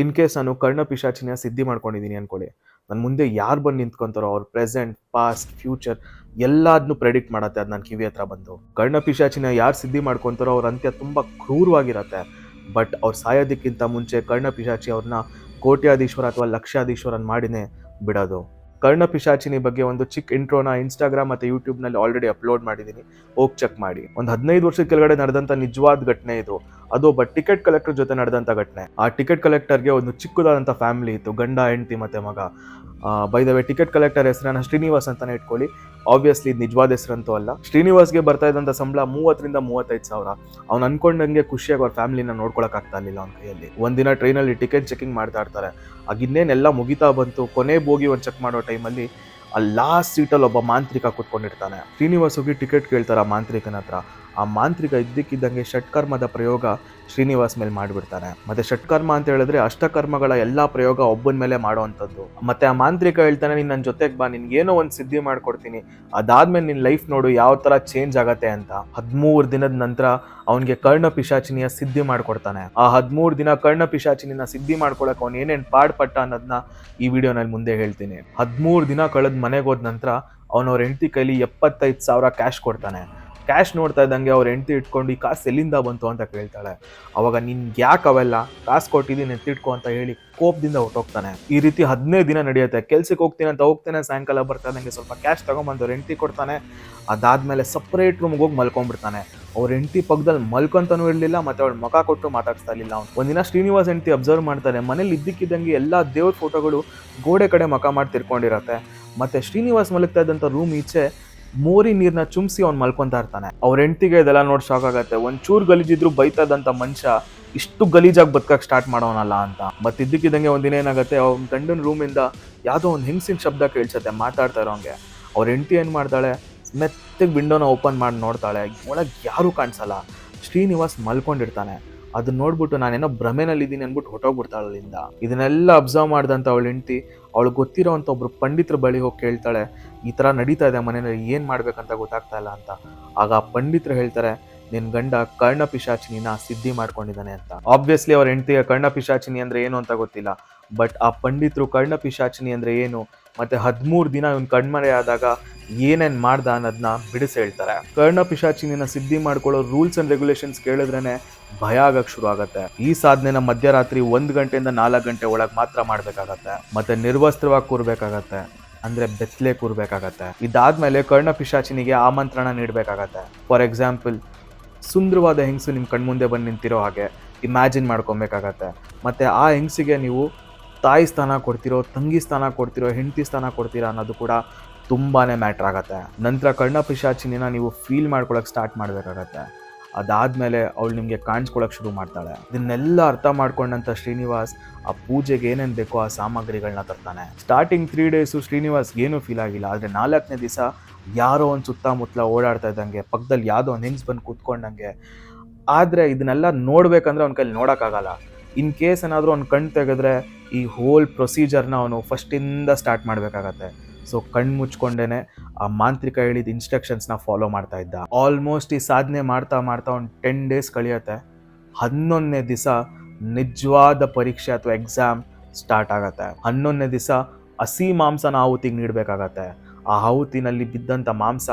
In case ನಾನು ಕರ್ಣ ಪಿಶಾಚಿನ ಸಿದ್ಧಿ ಮಾಡ್ಕೊಂಡಿದ್ದೀನಿ ಅನ್ಕೊಳ್ಳಿ. ನನ್ನ ಮುಂದೆ ಯಾರು ಬಂದು ನಿಂತ್ಕೊಂತಾರೋ ಅವ್ರ ಪ್ರೆಸೆಂಟ್, ಪಾಸ್ಟ್, ಫ್ಯೂಚರ್ ಎಲ್ಲದನ್ನು ಪ್ರೆಡಿಕ್ಟ್ ಮಾಡತ್ತೆ ಅದು ನನ್ನ ಕಿವಿ ಹತ್ರ ಬಂದು. ಕರ್ಣ ಪಿಶಾಚಿನ ಯಾರು ಸಿದ್ಧಿ ಮಾಡ್ಕೊಂತಾರೋ ಅವ್ರ ಅಂತ್ಯ ತುಂಬ ಕ್ರೂರವಾಗಿರತ್ತೆ. ಬಟ್ ಅವ್ರು ಸಾಯೋದಕ್ಕಿಂತ ಮುಂಚೆ ಕರ್ಣ ಪಿಶಾಚಿ ಅವ್ರನ್ನ ಕೋಟ್ಯಾಧೀಶ್ವರ ಅಥವಾ ಲಕ್ಷಾಧೀಶ್ವರನ್ ಮಾಡಿನೇ ಬಿಡೋದು. ಕರ್ಣ ಪಿಶಾಚಿನಿ ಬಗ್ಗೆ ಒಂದು ಚಿಕ್ಕ ಇಂಟ್ರೋನ ಇನ್ಸ್ಟಾಗ್ರಾಮ್ ಮತ್ತು ಯೂಟ್ಯೂಬ್ನಲ್ಲಿ ಆಲ್ರೆಡಿ ಅಪ್ಲೋಡ್ ಮಾಡಿದ್ದೀನಿ. ಹೋಗಿ ಚೆಕ್ ಮಾಡಿ. ಒಂದು ಹದಿನೈದು ವರ್ಷದ ಕೆಳಗಡೆ ನಡೆದಂಥ ನಿಜವಾದ ಘಟನೆ ಇದು. ಅದು ಒಬ್ಬ ಟಿಕೆಟ್ ಕಲೆಕ್ಟರ್ ಜೊತೆ ನಡೆದಂಥ ಘಟನೆ. ಆ ಟಿಕೆಟ್ ಕಲೆಕ್ಟರ್ಗೆ ಒಂದು ಚಿಕ್ಕದಾದಂಥ ಫ್ಯಾಮಿಲಿ ಇತ್ತು. ಗಂಡ, ಹೆಂಡತಿ ಮತ್ತೆ ಮಗ. By the way ticket collector ಹೆಸರನ್ನ ಶ್ರೀನಿವಾಸ್ ಅಂತಾನೆ ಇಟ್ಕೊಳ್ಳಿ. ಆಬ್ವಿಯಸ್ಲಿ ನಿಜವಾದ ಹೆಸರಂತೂ ಅಲ್ಲ. ಶ್ರೀನಿವಾಸ್ಗೆ ಬರ್ತಾ ಇದ್ದಂಥ ಸಂಬಳ ಮೂವತ್ತರಿಂದ ಮೂವತ್ತೈದು ಸಾವಿರ. ಅವ್ನು ಅನ್ಕೊಂಡಂಗೆ ಖುಷಿಯಾಗಿ ಅವ್ರ ಫ್ಯಾಮಿಲಿನ ನೋಡ್ಕೊಳಕ್ ಆಗ್ತಾ ಇರಲಿಲ್ಲ ಅವ್ನ ಕೈಯಲ್ಲಿ. ಒಂದಿನ ಟ್ರೈನಲ್ಲಿ ಟಿಕೆಟ್ ಚೆಕಿಂಗ್ ಮಾಡ್ತಾ ಇರ್ತಾರೆ. ಆಗ ಇನ್ನೇನೆಲ್ಲ ಮುಗಿತಾ ಬಂತು. ಕೊನೆ ಬೋಗಿ ಒಂದು ಚೆಕ್ ಮಾಡೋ ಟೈಮಲ್ಲಿ ಆ ಲಾಸ್ಟ್ ಸೀಟಲ್ಲಿ ಒಬ್ಬ ಮಾಂತ್ರಿಕ ಕೂತ್ಕೊಂಡಿರ್ತಾನೆ. ಶ್ರೀನಿವಾಸ್ ಹೋಗಿ ಟಿಕೆಟ್ ಕೇಳ್ತಾರೆ ಆ ಮಾಂತ್ರಿಕನ ಹತ್ರ. ಆ ಮಾಂತ್ರಿಕ ಇದ್ದಕ್ಕಿದ್ದಂಗೆ ಷಟ್ಕರ್ಮದ ಪ್ರಯೋಗ ಶ್ರೀನಿವಾಸ್ ಮೇಲೆ ಮಾಡಿಬಿಡ್ತಾನೆ. ಮತ್ತೆ ಷಟ್ಕರ್ಮ ಅಂತ ಹೇಳಿದ್ರೆ ಅಷ್ಟಕರ್ಮಗಳ ಎಲ್ಲಾ ಪ್ರಯೋಗ ಒಬ್ಬನ ಮೇಲೆ ಮಾಡುವಂಥದ್ದು. ಮತ್ತೆ ಆ ಮಾಂತ್ರಿಕ ಹೇಳ್ತಾನೆ, ನೀನು ನನ್ನ ಜೊತೆಗೆ ಬಾ ನಿನ್ಗೇನೋ ಒಂದು ಸಿದ್ಧಿ ಮಾಡ್ಕೊಡ್ತೀನಿ. ಅದಾದ್ಮೇಲೆ ನಿನ್ನ ಲೈಫ್ ನೋಡು, ಯಾವ ತರ ಚೇಂಜ್ ಆಗತ್ತೆ ಅಂತ. ಹದಿಮೂರು ದಿನದ ನಂತರ ಅವನಿಗೆ ಕರ್ಣ ಪಿಶಾಚಿನಿಯ ಸಿದ್ಧಿ ಮಾಡ್ಕೊಡ್ತಾನೆ. ಆ ಹದಿಮೂರು ದಿನ ಕರ್ಣ ಪಿಶಾಚಿನಿನ ಸಿದ್ಧಿ ಮಾಡ್ಕೊಳಕ್ ಅವ್ನು ಏನೇನ್ ಪಾಡ್ಪಟ್ಟ ಅನ್ನೋದನ್ನ ಈ ವಿಡಿಯೋನಲ್ಲಿ ಮುಂದೆ ಹೇಳ್ತೀನಿ. ಹದಿಮೂರು ದಿನ ಕಳೆದ ಮನೆಗೆ ಹೋದ ನಂತರ ಅವನವ್ರ ಹೆಂಡತಿ ಕೈಲಿ ಎಪ್ಪತ್ತೈದು ಸಾವಿರ ಕ್ಯಾಶ್ ಕೊಡ್ತಾನೆ. ಕ್ಯಾಶ್ ನೋಡ್ತಾ ಇದ್ದಂಗೆ ಅವ್ರು ಹೆಂಡತಿ ಇಟ್ಕೊಂಡು, ಈ ಕಾಸು ಎಲ್ಲಿಂದ ಬಂತು? ಅಂತ ಕೇಳ್ತಾಳೆ. ಅವಾಗ, ನಿನ್ಗೆ ಯಾಕೆ ಅವೆಲ್ಲ? ಕಾಸು ಕೊಟ್ಟಿದ್ದೀನಿ ಎತ್ತಿಟ್ಕೊ ಅಂತ ಹೇಳಿ ಕೋಪದಿಂದ ಹೊಟ್ಟೋಗ್ತಾನೆ ಈ ರೀತಿ ಹದಿನೈದು ದಿನ ನಡೆಯುತ್ತೆ. ಕೆಲ್ಸಕ್ಕೆ ಹೋಗ್ತೀನಿ ಅಂತ ಹೋಗ್ತಾನೆ, ಸಾಯಂಕಾಲ ಬರ್ತಾ ಇದ್ದಂಗೆ ಸ್ವಲ್ಪ ಕ್ಯಾಶ್ ತಗೊಂಬಂದು ಅವ್ರ ಹೆಂಡತಿ ಕೊಡ್ತಾನೆ. ಅದಾದಮೇಲೆ ಸಪ್ರೇಟ್ ರೂಮ್ಗೆ ಹೋಗಿ ಮಲ್ಕೊಂಡ್ಬಿಡ್ತಾನೆ. ಅವ್ರ ಹೆಂಡತಿ ಪಕ್ಕದಲ್ಲಿ ಮಲ್ಕೊಂತನೂ ಇರಲಿಲ್ಲ, ಮತ್ತೆ ಅವಳು ಮುಖ ಕೊಟ್ಟು ಮಾತಾಡ್ತಾ ಇರಲಿಲ್ಲ ಅವ್ನು. ಒಂದಿನ ಶ್ರೀನಿವಾಸ್ ಹೆಂಡತಿ ಅಬ್ಸರ್ವ್ ಮಾಡ್ತಾರೆ. ಮನೇಲಿ ಇದ್ದಕ್ಕಿದ್ದಂಗೆ ಎಲ್ಲ ದೇವ್ರ ಫೋಟೋಗಳು ಗೋಡೆ ಕಡೆ ಮಕ ಮಾಡಿ ತಿರ್ಕೊಂಡಿರತ್ತೆ ಮತ್ತೆ ಶ್ರೀನಿವಾಸ್ ಮಲಗ್ತಾ ಇದ್ದಂಥ ರೂಮ್ ಈಚೆ ಮೋರಿ ನೀರನ್ನ ಚುಮ್ಸಿ ಅವ್ನು ಮಲ್ಕೊಂತಾ ಇರ್ತಾನೆ. ಅವ್ರ ಹೆಂಡತಿಗೆ ಇದೆಲ್ಲ ನೋಡಿ ಶಾಕ್ ಆಗತ್ತೆ. ಒಂಚೂರು ಗಲೀಜಿದ್ರು ಬೈತದಂತ ಮನುಷ್ಯ ಇಷ್ಟು ಗಲೀಜಾಗಿ ಬದುಕಕ್ಕೆ ಸ್ಟಾರ್ಟ್ ಮಾಡೋನಲ್ಲ ಅಂತ. ಮತ್ತೆ ಇದ್ದಕ್ಕಿದ್ದಂಗೆ ಒಂದಿನ ಏನಾಗುತ್ತೆ, ಅವ್ನ ಗಂಡನ ರೂಮಿಂದ ಯಾವುದೋ ಒಂದು ಹೆಂಗಸಿನ ಶಬ್ದ ಕೇಳಿಸುತ್ತೆ, ಮಾತಾಡ್ತಾ ಇರೋಂಗೆ. ಅವ್ರ ಹೆಂಡತಿ ಏನು ಮಾಡ್ತಾಳೆ, ಮೆತ್ತಗೆ ವಿಂಡೋನ ಓಪನ್ ಮಾಡಿ ನೋಡ್ತಾಳೆ. ಒಳಗೆ ಯಾರೂ ಕಾಣಿಸಲ್ಲ. ಶ್ರೀನಿವಾಸ್ ಮಲ್ಕೊಂಡಿರ್ತಾನೆ. ಅದನ್ನ ನೋಡ್ಬಿಟ್ಟು ನಾನೇನೋ ಭ್ರಮೆನಲ್ಲಿದ್ದೀನಿ ಅಂದ್ಬಿಟ್ಟು ಹೊಟ್ಟೋಗ್ಬಿಡ್ತಾಳೆ ಅಲ್ಲಿಂದ ಇದನ್ನೆಲ್ಲ ಅಬ್ಸರ್ವ್ ಮಾಡಿದಂತ ಅವಳು ಹೆಂಡತಿ, ಅವಳು ಗೊತ್ತಿರೋಂಥ ಒಬ್ರು ಪಂಡಿತರ ಬಳಿ ಹೋಗಿ ಕೇಳ್ತಾಳೆ, ಈ ಥರ ನಡೀತಾ ಇದೆ ಮನೆಯಲ್ಲಿ, ಏನು ಮಾಡ್ಬೇಕಂತ ಗೊತ್ತಾಗ್ತಾ ಇಲ್ಲ ಅಂತ. ಆಗ ಆ ಪಂಡಿತರು ಹೇಳ್ತಾರೆ, ನಿನ್ ಗಂಡ ಕರ್ಣ ಪಿಶಾಚಿನಿನ ಸಿದ್ಧಿ ಮಾಡ್ಕೊಂಡಿದ್ದಾನೆ ಅಂತ. ಆಬ್ವಿಯಸ್ಲಿ ಅವ್ರ ಹೆಂಡತಿಗೆ ಕರ್ಣ ಪಿಶಾಚಿನಿ ಅಂದ್ರೆ ಏನು ಅಂತ ಗೊತ್ತಿಲ್ಲ ಬಟ್ ಆ ಪಂಡಿತರು ಕರ್ಣ ಪಿಶಾಚಿನಿ ಅಂದ್ರೆ ಏನು ಮತ್ತೆ ಹದಿಮೂರು ದಿನ ಇವನ್ ಕಣ್ಮರೆ ಆದಾಗ ಏನೇನ್ ಮಾಡ್ದ ಅನ್ನೋದನ್ನ ಬಿಡಿಸಿ ಹೇಳ್ತಾರೆ. ಕರ್ಣ ಪಿಶಾಚಿನ ಸಿದ್ಧಿ ಮಾಡ್ಕೊಳ್ಳೋ ರೂಲ್ಸ್ ಅಂಡ್ ರೆಗ್ಯುಲೇಷನ್ಸ್ ಕೇಳಿದ್ರೇನೆ ಭಯ ಆಗಕ್ ಶುರು ಆಗುತ್ತೆ. ಈ ಸಾಧನೆನ ಮಧ್ಯರಾತ್ರಿ ಒಂದು ಗಂಟೆಯಿಂದ ನಾಲ್ಕು ಗಂಟೆ ಒಳಗೆ ಮಾತ್ರ ಮಾಡಬೇಕಾಗತ್ತೆ. ಮತ್ತೆ ನಿರ್ವಸ್ತ್ರವಾಗಿ ಕೂರ್ಬೇಕಾಗತ್ತೆ. ಅಂದ್ರೆ ಬೆತ್ತಲೆ ಕೂರ್ಬೇಕಾಗತ್ತೆ. ಇದಾದ್ಮೇಲೆ ಕರ್ಣ ಪಿಶಾಚಿನಿಗೆ ಆಮಂತ್ರಣ ನೀಡಬೇಕಾಗತ್ತೆ. ಫಾರ್ ಎಕ್ಸಾಂಪಲ್, ಸುಂದರವಾದ ಹೆಂಗಸು ನಿಮ್ಮ ಕಣ್ಮುಂದೆ ಬಂದು ನಿಂತಿರೋ ಹಾಗೆ, ಇಮ್ಯಾಜಿನ್ ಮಾಡ್ಕೊಬೇಕಾಗತ್ತೆ. ಮತ್ತೆ ಆ ಹೆಂಗಸಿಗೆ ನೀವು ತಾಯಿ ಸ್ಥಾನ ಕೊಡ್ತಿರೋ, ತಂಗಿ ಸ್ಥಾನ ಕೊಡ್ತಿರೋ, ಹೆಂಡತಿ ಸ್ಥಾನ ಕೊಡ್ತೀರಾ ಅನ್ನೋದು ಕೂಡ ತುಂಬಾ ಮ್ಯಾಟ್ರ್ ಆಗುತ್ತೆ. ನಂತರ ಕರ್ಣ ಪಿಶಾಚಿನ ನೀವು ಫೀಲ್ ಮಾಡ್ಕೊಳ್ಳೋಕೆ ಸ್ಟಾರ್ಟ್ ಮಾಡಬೇಕಾಗತ್ತೆ. ಅದಾದಮೇಲೆ ಅವಳು ನಿಮಗೆ ಕಾಣಿಸ್ಕೊಳ್ಳೋಕೆ ಶುರು ಮಾಡ್ತಾಳೆ. ಇದನ್ನೆಲ್ಲ ಅರ್ಥ ಮಾಡ್ಕೊಂಡಂಥ ಶ್ರೀನಿವಾಸ್ ಆ ಪೂಜೆಗೆ ಏನೇನು ಬೇಕೋ ಆ ಸಾಮಗ್ರಿಗಳನ್ನ ತರ್ತಾನೆ. ಸ್ಟಾರ್ಟಿಂಗ್ ತ್ರೀ ಡೇಸು ಶ್ರೀನಿವಾಸ್ ಏನೂ ಫೀಲ್ ಆಗಿಲ್ಲ. ಆದರೆ ನಾಲ್ಕನೇ ದಿವಸ ಯಾರೋ ಒಂದು ಸುತ್ತಮುತ್ತಲ ಓಡಾಡ್ತಾ ಇದ್ದಂಗೆ, ಪಕ್ಕದಲ್ಲಿ ಯಾವುದೋ ಒಂದು ಹೆಂಗ್ಸ್ ಬಂದು ಕೂತ್ಕೊಂಡಂಗೆ. ಆದರೆ ಇದನ್ನೆಲ್ಲ ನೋಡಬೇಕಂದ್ರೆ ಅವ್ನ ಕೈಲಿ ನೋಡೋಕ್ಕಾಗಲ್ಲ. ಇನ್ ಕೇಸ್ ಏನಾದರೂ ಅವ್ನು ಕಣ್ಣು ತೆಗೆದ್ರೆ ಈ ಹೋಲ್ ಪ್ರೊಸೀಜರ್ನ ಅವನು ಫಸ್ಟಿಂದ ಸ್ಟಾರ್ಟ್ ಮಾಡಬೇಕಾಗತ್ತೆ. ಸೊ ಕಣ್ಣು ಮುಚ್ಕೊಂಡೇ ಆ ಮಾಂತ್ರಿಕ ಹೇಳಿದ ಇನ್ಸ್ಟ್ರಕ್ಷನ್ಸ್ನ ಫಾಲೋ ಮಾಡ್ತಾ ಇದ್ದ. ಆಲ್ಮೋಸ್ಟ್ ಈ ಸಾಧನೆ ಮಾಡ್ತಾ ಮಾಡ್ತಾ ಒಂದು ಟೆನ್ ಡೇಸ್ ಕಳಿಯುತ್ತೆ. ಹನ್ನೊಂದನೇ ದಿವಸ ನಿಜವಾದ ಪರೀಕ್ಷೆ ಅಥವಾ ಎಕ್ಸಾಮ್ ಸ್ಟಾರ್ಟ್ ಆಗತ್ತೆ. ಹನ್ನೊಂದನೇ ದಿವಸ ಹಸಿ ಮಾಂಸನ ಆಹುತಿಗೆ ನೀಡಬೇಕಾಗತ್ತೆ. ಆ ಆಹುತಿನಲ್ಲಿ ಬಿದ್ದಂಥ ಮಾಂಸ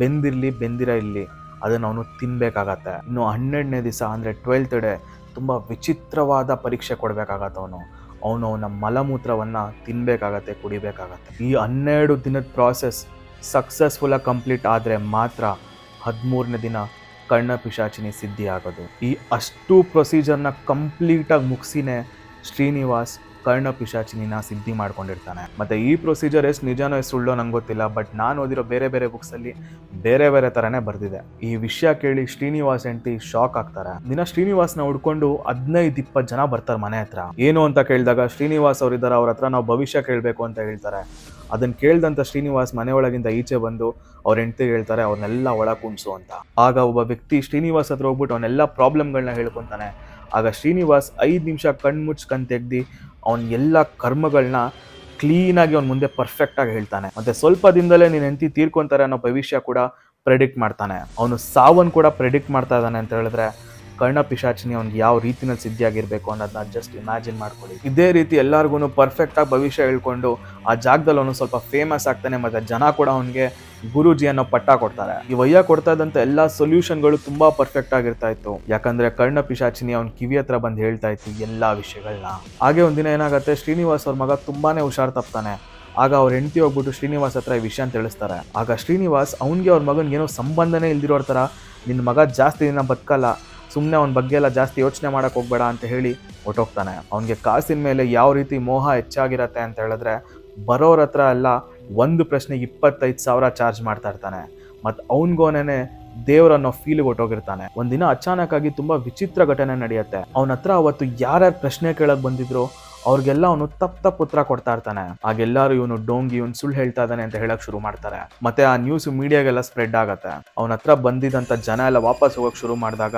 ಬೆಂದಿರಲಿ, ಬೆಂದಿರ ಇರಲಿ, ಅದನ್ನು ಅವನು ತಿನ್ನಬೇಕಾಗತ್ತೆ ಇನ್ನು ಹನ್ನೆರಡನೇ ದಿವಸ ಅಂದರೆ ಟ್ವೆಲ್ತ್ ಡೇ ತುಂಬ ವಿಚಿತ್ರವಾದ ಪರೀಕ್ಷೆ ಕೊಡಬೇಕಾಗತ್ತೆ ಅವನು. ಅವನು ಅವನ ಮಲಮೂತ್ರವನ್ನು ತಿನ್ನಬೇಕಾಗತ್ತೆ ಕುಡಿಬೇಕಾಗತ್ತೆ. ಈ ಹನ್ನೆರಡು ದಿನದ ಪ್ರಾಸೆಸ್ ಸಕ್ಸಸ್ಫುಲ್ಲಾಗಿ ಕಂಪ್ಲೀಟ್ ಆದರೆ ಮಾತ್ರ ಹದಿಮೂರನೇ ದಿನ ಕಣ್ಣ ಪಿಶಾಚಿನಿ ಸಿದ್ಧಿ ಆಗೋದು ಈ ಅಷ್ಟು ಪ್ರೊಸೀಜರ್ನ ಕಂಪ್ಲೀಟಾಗಿ ಮುಗಿಸಿನೇ ಶ್ರೀನಿವಾಸ್ ಕರ್ಣ ಪಿಶಾಚಿನಿನ ಸಿದ್ಧಿ ಮಾಡ್ಕೊಂಡಿರ್ತಾನೆ. ಮತ್ತೆ ಈ ಪ್ರೊಸೀಜರ್ ಎಷ್ಟು ನಿಜಾನೋ ಎಷ್ಟು ಸುಳ್ಳೋ ನಂಗೆ ಗೊತ್ತಿಲ್ಲ ಬಟ್ ನಾನು ಓದಿರೋ ಬೇರೆ ಬೇರೆ ಬುಕ್ಸಲ್ಲಿ ಬೇರೆ ಬೇರೆ ಥರನೇ ಬರ್ದಿದೆ. ಈ ವಿಷಯ ಕೇಳಿ ಶ್ರೀನಿವಾಸ್ ಹೆಂಡತಿ ಶಾಕ್ ಆಗ್ತಾರೆ. ದಿನ ಶ್ರೀನಿವಾಸ್ನ ಹುಡ್ಕೊಂಡು ಹದಿನೈದು ಇಪ್ಪತ್ತು ಜನ ಬರ್ತಾರೆ ಮನೆ ಹತ್ರ. ಏನು ಅಂತ ಕೇಳಿದಾಗ ಶ್ರೀನಿವಾಸ್ ಅವರಿದ್ದಾರೆ, ಅವ್ರ ಹತ್ರ ನಾವು ಭವಿಷ್ಯ ಕೇಳಬೇಕು ಅಂತ ಹೇಳ್ತಾರೆ. ಅದನ್ನ ಕೇಳ್ದಂತ ಶ್ರೀನಿವಾಸ್ ಮನೆಯೊಳಗಿಂದ ಈಚೆ ಬಂದು ಅವ್ರ ಹೆಂಡತಿ ಹೇಳ್ತಾರೆ ಅವ್ರನ್ನೆಲ್ಲ ಒಳ ಕುಣ್ಸು ಅಂತ. ಆಗ ಒಬ್ಬ ವ್ಯಕ್ತಿ ಶ್ರೀನಿವಾಸ್ ಹತ್ರ ಹೋಗ್ಬಿಟ್ಟು ಅವನ್ನೆಲ್ಲ ಪ್ರಾಬ್ಲಮ್ಗಳನ್ನ ಹೇಳ್ಕೊತಾನೆ. ಆಗ ಶ್ರೀನಿವಾಸ್ ಐದು ನಿಮಿಷ ಕಣ್ಮುಚ್ಚ್ ಕಣ್ ತೆಗ್ದು ಅವನ ಎಲ್ಲ ಕರ್ಮಗಳನ್ನ ಕ್ಲೀನಾಗಿ ಅವ್ನ ಮುಂದೆ ಪರ್ಫೆಕ್ಟಾಗಿ ಹೇಳ್ತಾನೆ. ಮತ್ತೆ ಸ್ವಲ್ಪ ದಿನದಲ್ಲೇ ನೀನು ಹೆಂಡತಿ ತೀರ್ಕೊಂತಾರೆ ಅನ್ನೋ ಭವಿಷ್ಯ ಕೂಡ ಪ್ರೆಡಿಕ್ಟ್ ಮಾಡ್ತಾನೆ. ಅವನು ಸಾವನ್ನು ಕೂಡ ಪ್ರೆಡಿಕ್ಟ್ ಮಾಡ್ತಾ ಇದ್ದಾನೆ ಅಂತ ಹೇಳಿದ್ರೆ ಕರ್ಣ ಪಿಶಾಚಿನಿ ಅವ್ನಿಗೆ ಯಾವ ರೀತಿನಲ್ಲಿ ಸಿದ್ಧಿಯಾಗಿರ್ಬೇಕು ಅನ್ನೋದನ್ನ ಜಸ್ಟ್ ಇಮ್ಯಾಜಿನ್ ಮಾಡ್ಕೊಳ್ಳಿ. ಇದೇ ರೀತಿ ಎಲ್ಲರಿಗೂ ಪರ್ಫೆಕ್ಟ್ ಆಗಿ ಭವಿಷ್ಯ ಹೇಳ್ಕೊಂಡು ಆ ಜಾಗದಲ್ಲಿ ಅವನು ಸ್ವಲ್ಪ ಫೇಮಸ್ ಆಗ್ತಾನೆ, ಮತ್ತೆ ಜನ ಕೂಡ ಅವನಿಗೆ ಗುರುಜಿ ಅನ್ನೋ ಪಟ್ಟ ಕೊಡ್ತಾರೆ. ಈ ವಯ್ಯ ಕೊಡ್ತಾ ಇದ್ದಂತ ಎಲ್ಲಾ ಸೊಲ್ಯೂಷನ್ಗಳು ತುಂಬಾ ಪರ್ಫೆಕ್ಟ್ ಆಗಿರ್ತಾ ಇತ್ತು. ಯಾಕಂದ್ರೆ ಕರ್ಣ ಪಿಶಾಚಿನಿ ಅವ್ನ ಕಿವಿ ಹತ್ರ ಬಂದು ಹೇಳ್ತಾ ಇತ್ತು ಎಲ್ಲಾ ವಿಷಯಗಳನ್ನ ಹಾಗೆ ಒಂದಿನ ಏನಾಗುತ್ತೆ, ಶ್ರೀನಿವಾಸ್ ಅವ್ರ ಮಗ ತುಂಬಾನೇ ಹುಷಾರ್ ತಪ್ತಾನೆ. ಆಗ ಅವ್ರ ಹೆಂಡತಿ ಹೋಗ್ಬಿಟ್ಟು ಶ್ರೀನಿವಾಸ್ ಹತ್ರ ಈ ವಿಷಯ ತಿಳಿಸ್ತಾರೆ. ಆಗ ಶ್ರೀನಿವಾಸ್ ಅವ್ನಿಗೆ ಅವ್ರ ಮಗನ್ ಏನೋ ಸಂಬಂಧನೇ ಇಲ್ದಿರೋ ಥರ ನಿನ್ನ ಮಗ ಜಾಸ್ತಿ ದಿನ ಬದುಕಲ್ಲ ಸುಮ್ಮನೆ ಅವನ ಬಗ್ಗೆ ಎಲ್ಲ ಜಾಸ್ತಿ ಯೋಚನೆ ಮಾಡಕ್ ಹೋಗ್ಬೇಡ ಅಂತ ಹೇಳಿ ಹೊಟ್ಟೋಗ್ತಾನೆ ಅವನಿಗೆ ಕಾಸಿನ ಮೇಲೆ ಯಾವ ರೀತಿ ಮೋಹ ಹೆಚ್ಚಾಗಿರತ್ತೆ ಅಂತ ಹೇಳಿದ್ರೆ ಬರೋರ ಹತ್ರ ಎಲ್ಲ ಒಂದು ಪ್ರಶ್ನೆಗೆ ಇಪ್ಪತ್ತೈದು ಸಾವಿರ ಚಾರ್ಜ್ ಮಾಡ್ತಾ ಇರ್ತಾನೆ. ಮತ್ತು ಅವನಿಗೋನೇ ದೇವ್ರ ಅನ್ನೋ ಫೀಲ್ ಹೊಟ್ಟೋಗಿರ್ತಾನೆ ಒಂದಿನ ಅಚಾನಕ್ ಆಗಿ ತುಂಬ ವಿಚಿತ್ರ ಘಟನೆ ನಡೆಯುತ್ತೆ. ಅವನ ಹತ್ರ ಅವತ್ತು ಯಾರ್ಯಾರು ಪ್ರಶ್ನೆ ಕೇಳಕ್ ಬಂದಿದ್ರು ಅವ್ರಿಗೆಲ್ಲ ಅವನು ತಪ್ಪ ತಪ್ಪು ಉತ್ತರ ಕೊಡ್ತಾ ಇರ್ತಾನೆ. ಆಗೆಲ್ಲರೂ ಇವನು ಡೋಂಗಿ ಇವನು ಸುಳ್ಳು ಹೇಳ್ತಾ ಇದ್ದಾನೆ ಅಂತ ಹೇಳಕ್ ಶುರು ಮಾಡ್ತಾರೆ. ಮತ್ತೆ ಆ ನ್ಯೂಸ್ ಮೀಡಿಯಾಗೆಲ್ಲ ಸ್ಪ್ರೆಡ್ ಆಗತ್ತೆ. ಅವನ ಹತ್ರ ಬಂದಿದ್ದಂಥ ಜನ ಎಲ್ಲ ವಾಪಸ್ ಹೋಗಕ್ ಶುರು ಮಾಡಿದಾಗ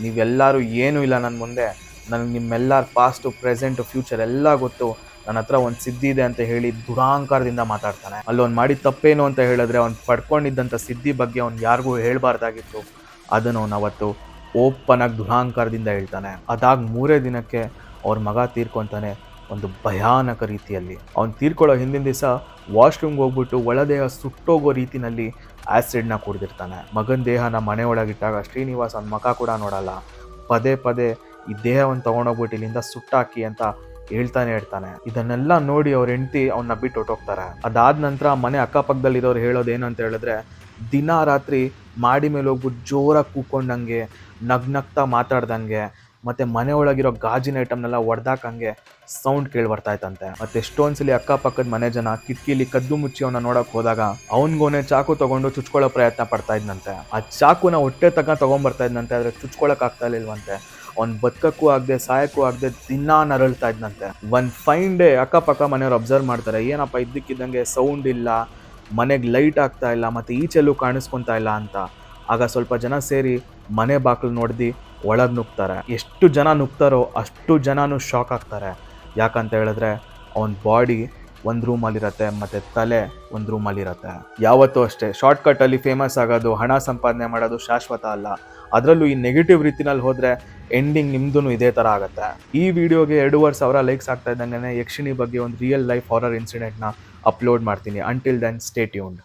ನೀವೆಲ್ಲರೂ ಏನೂ ಇಲ್ಲ ನನ್ನ ಮುಂದೆ. ನನಗೆ ನಿಮ್ಮೆಲ್ಲರ ಪಾಸ್ಟು ಪ್ರೆಸೆಂಟು ಫ್ಯೂಚರ್ ಎಲ್ಲ ಗೊತ್ತು. ನನ್ನ ಹತ್ರ ಒಂದು ಸಿದ್ಧಿ ಇದೆ ಅಂತ ಹೇಳಿ ದುರಾಂಕಾರದಿಂದ ಮಾತಾಡ್ತಾನೆ. ಅಲ್ಲೊಂದು ಮಾಡಿ ಮಾಡಿದ ತಪ್ಪೇನು ಅಂತ ಹೇಳಿದ್ರೆ ಅವ್ನು ಪಡ್ಕೊಂಡಿದ್ದಂಥ ಸಿದ್ಧಿ ಬಗ್ಗೆ ಅವ್ನು ಯಾರಿಗೂ ಹೇಳಬಾರ್ದಾಗಿತ್ತು. ಅದನ್ನು ಅವ್ನು ಅವತ್ತು ಓಪನ್ ಆಗಿ ದುರಾಂಕಾರದಿಂದ ಹೇಳ್ತಾನೆ. ಅದಾಗಿ ಮೂರೇ ದಿನಕ್ಕೆ ಅವ್ರ ಮಗ ತೀರ್ಕೊತಾನೆ ಒಂದು ಭಯಾನಕ ರೀತಿಯಲ್ಲಿ. ಅವ್ನು ತೀರ್ಕೊಳ್ಳೋ ಹಿಂದಿನ ದಿವಸ ವಾಶ್ರೂಮ್ಗೆ ಹೋಗ್ಬಿಟ್ಟು ಒಳದೇಹ ಸುಟ್ಟೋಗೋ ರೀತಿನಲ್ಲಿ ಆ್ಯಸಿಡ್ನ ಕುಡಿದಿರ್ತಾನೆ. ಮಗನ ದೇಹನ ಮನೆ ಒಳಗಿಟ್ಟಾಗ ಶ್ರೀನಿವಾಸ್ ಅವ್ನ ಮಗ ಕೂಡ ನೋಡಲ್ಲ. ಪದೇ ಪದೇ ಈ ದೇಹವನ್ನು ತೊಗೊಂಡೋಗ್ಬಿಟ್ಟು ಇಲ್ಲಿಂದ ಸುಟ್ಟಾಕಿ ಅಂತ ಹೇಳ್ತಾನೆ ಇರ್ತಾನೆ. ಇದನ್ನೆಲ್ಲ ನೋಡಿ ಅವ್ರ ಹೆಂಡತಿ ಅವನ್ನ ಬಿಟ್ಟು ಹೊಟ್ಟೋಗ್ತಾರೆ ಅದಾದ ನಂತರ ಮನೆ ಅಕ್ಕಪಕ್ಕದಲ್ಲಿರೋರು ಹೇಳೋದು ಏನಂತ ಹೇಳಿದ್ರೆ, ದಿನ ರಾತ್ರಿ ಮಾಡಿ ಮೇಲೆ ಹೋಗ್ಬಿಟ್ಟು ಜೋರಾಗಿ ಕೂಕೊಂಡಂಗೆ, ನಗ್ನಗ್ತಾ ಮಾತಾಡ್ದಂಗೆ, ಮತ್ತೆ ಮನೆ ಒಳಗಿರೋ ಗಾಜಿನ ಐಟಮ್ನೆಲ್ಲ ಒಡ್ದಾಕಂಗೆ ಸೌಂಡ್ ಕೇಳಿ ಬರ್ತಾ ಇತ್ತಂತೆ. ಮತ್ತೆ ಎಷ್ಟೊಂದ್ಸಲಿ ಅಕ್ಕಪಕ್ಕದ ಮನೆ ಜನ ಕಿಟಕಿಲಿ ಕದ್ದು ಮುಚ್ಚಿ ಅವನ್ನ ನೋಡಕ್ ಹೋದಾಗ ಅವನ್ಗೋನೆ ಚಾಕು ತಗೊಂಡು ಚುಚ್ಕೊಳ್ಳೋ ಪ್ರಯತ್ನ ಪಡ್ತಾ ಇದ್ನಂತೆ. ಆ ಚಾಕುನ ಹೊಟ್ಟೆ ತಕ್ಕ ತಗೊಂಡ್ಬರ್ತಾ ಇದ್ನಂತೆ, ಆದ್ರೆ ಚುಚ್ಕೊಳಕ್ ಆಗ್ತಾ ಇಲ್ವಂತೆ ಅವ್ನ್ ಬದುಕಕ್ಕೂ ಆಗದೆ, ಸಾಯಕ್ಕೂ ಆಗದೆ ದಿನಾ ನರಳ್ತಾ ಇದ್ನಂತೆ. ಒಂದ್ ಫೈನ್ ಡೇ ಅಕ್ಕಪಕ್ಕ ಮನೆಯವ್ರು ಅಬ್ಸರ್ವ್ ಮಾಡ್ತಾರೆ, ಏನಪ್ಪ ಇದ್ದಕ್ಕಿದ್ದಂಗೆ ಸೌಂಡ್ ಇಲ್ಲ, ಮನೆಗೆ ಲೈಟ್ ಆಗ್ತಾ ಇಲ್ಲ, ಮತ್ತೆ ಈಚೆಲ್ಲೂ ಕಾಣಿಸ್ಕೊತಾ ಇಲ್ಲ ಅಂತ. ಆಗ ಸ್ವಲ್ಪ ಜನ ಸೇರಿ ಮನೆ ಬಾಗಿಲು ನೋಡ್ದು ಒಳಗೆ ನುಗ್ತಾರೆ. ಎಷ್ಟು ಜನ ನುಗ್ತಾರೋ ಅಷ್ಟು ಜನನೂ ಶಾಕ್ ಆಗ್ತಾರೆ. ಯಾಕಂತ ಹೇಳಿದ್ರೆ, ಅವನ ಬಾಡಿ ಒಂದು ರೂಮಲ್ಲಿರತ್ತೆ ಮತ್ತು ತಲೆ ಒಂದು ರೂಮಲ್ಲಿರತ್ತೆ ಯಾವತ್ತೂ ಅಷ್ಟೇ ಶಾರ್ಟ್ಕಟ್ಟಲ್ಲಿ ಫೇಮಸ್ ಆಗೋದು, ಹಣ ಸಂಪಾದನೆ ಮಾಡೋದು ಶಾಶ್ವತ ಅಲ್ಲ. ಅದರಲ್ಲೂ ಈ ನೆಗೆಟಿವ್ ರೀತಿನಲ್ಲಿ ಹೋದರೆ ಎಂಡಿಂಗ್ ನಿಮ್ದು ಇದೇ ಥರ ಆಗುತ್ತೆ. ಈ ವಿಡಿಯೋಗೆ ಎರಡೂವರೆ ಸಾವಿರ ಲೈಕ್ಸ್ ಆಗ್ತಾ ಇದ್ದಂಗೆ ಯಕ್ಷಿಣಿ ಬಗ್ಗೆ ಒಂದು ರಿಯಲ್ ಲೈಫ್ ಹಾರರ್ ಇನ್ಸಿಡೆಂಟ್ನ ಅಪ್ಲೋಡ್ ಮಾಡ್ತೀನಿ. Until then stay tuned